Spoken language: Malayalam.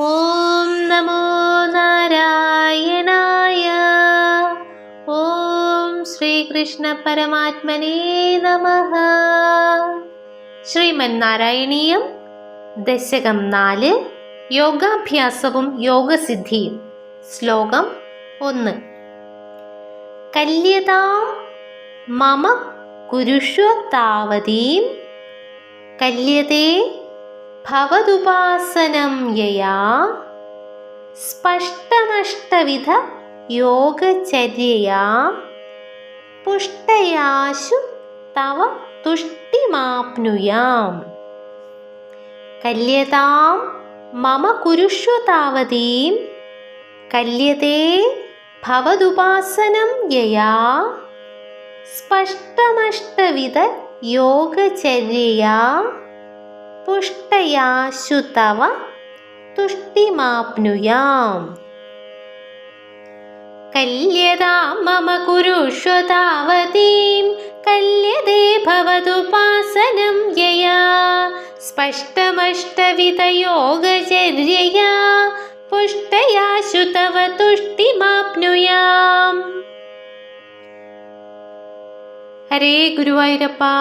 ഓം നമോ നാരായണായ. ഓം ശ്രീകൃഷ്ണ പരമാത്മനേ നമ. ശ്രീമന്നാരായണീയം ദശകം നാല് യോഗാഭ്യാസവും യോഗസിദ്ധിയും. ശ്ലോകം ഒന്ന്. കല്യതാം മമ കുരുഷ്വ താവതീം. കല്യതേ ഭവതുപാസനം യയാ. സ്പഷ്ടമഷ്ടവിധ യോഗചര്യയാ. പുഷ്ടയാശു തവ തുഷ്ടിമാപ്നുയാം. കല്യതാം മമ കുരുഷ്വ താവതീം. ഭവതുപാസനം യയാ. സ്പഷ്ടമഷ്ടവിധ യോഗചര്യയാ. पुष्टयाशु तव तुष्टिमाप्नुयाम्। कल्यदां मम कुरुष्व तावतीं कल्यते भवदुपासनं यया। स्पष्टमष्टविदयोगचर्यया पुष्टयाशु तव तुष्टिमाप्नुयाम्। हरे गुरुवैरप्पा